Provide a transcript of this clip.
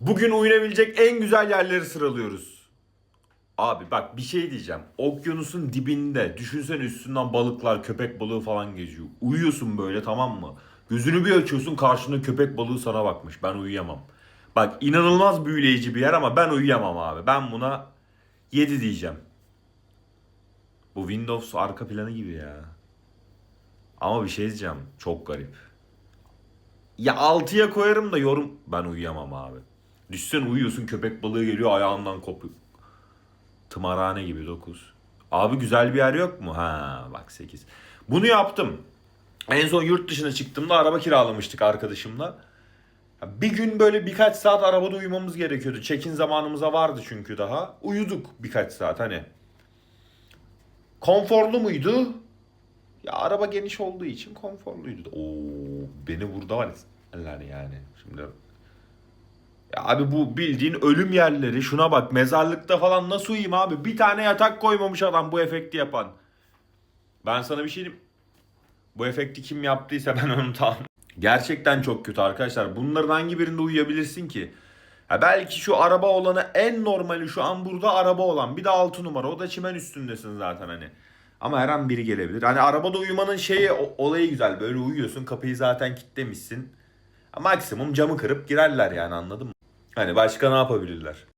Bugün uyunabilecek en güzel yerleri sıralıyoruz. Abi bak bir şey diyeceğim. Okyanusun dibinde düşünsene üstünden balıklar, köpek balığı falan geziyor. Uyuyorsun böyle tamam mı? Gözünü bir açıyorsun karşında köpek balığı sana bakmış. Ben uyuyamam. Bak inanılmaz büyüleyici bir yer ama ben uyuyamam abi. Ben buna 7 diyeceğim. Bu Windows arka planı gibi ya. Ama bir şey diyeceğim. Çok garip. Ya 6'ya koyarım da yorum ben uyuyamam abi. Düşsen uyuyorsun köpek balığı geliyor ayağından kopuyor. Tımarhane gibi 9. Abi güzel bir yer yok mu? Ha bak 8. Bunu yaptım. En son yurt dışına çıktığımda araba kiralamıştık arkadaşımla. Bir gün böyle birkaç saat arabada uyumamız gerekiyordu. Check-in zamanımıza vardı çünkü daha. Uyuduk birkaç saat hani. Konforlu muydu? Ya araba geniş olduğu için konforluydu. Oo beni burada var yani şimdi. Abi bu bildiğin ölüm yerleri. Şuna bak mezarlıkta falan nasıl uyuyayım abi? Bir tane yatak koymamış adam bu efekti yapan. Ben sana bir şey diyeyim. Bu efekti kim yaptıysa ben onu tam. Gerçekten çok kötü arkadaşlar. Bunların hangi birinde uyuyabilirsin ki? Ha belki şu araba olanı en normali şu an burada araba olan. Bir de 6 numara. O da çimen üstündesin zaten hani. Ama her an biri gelebilir. Hani arabada uyumanın şeyi olayı güzel. Böyle uyuyorsun kapıyı zaten kilitlemişsin. Maksimum camı kırıp girerler yani anladın mı? Hani başka ne yapabilirler?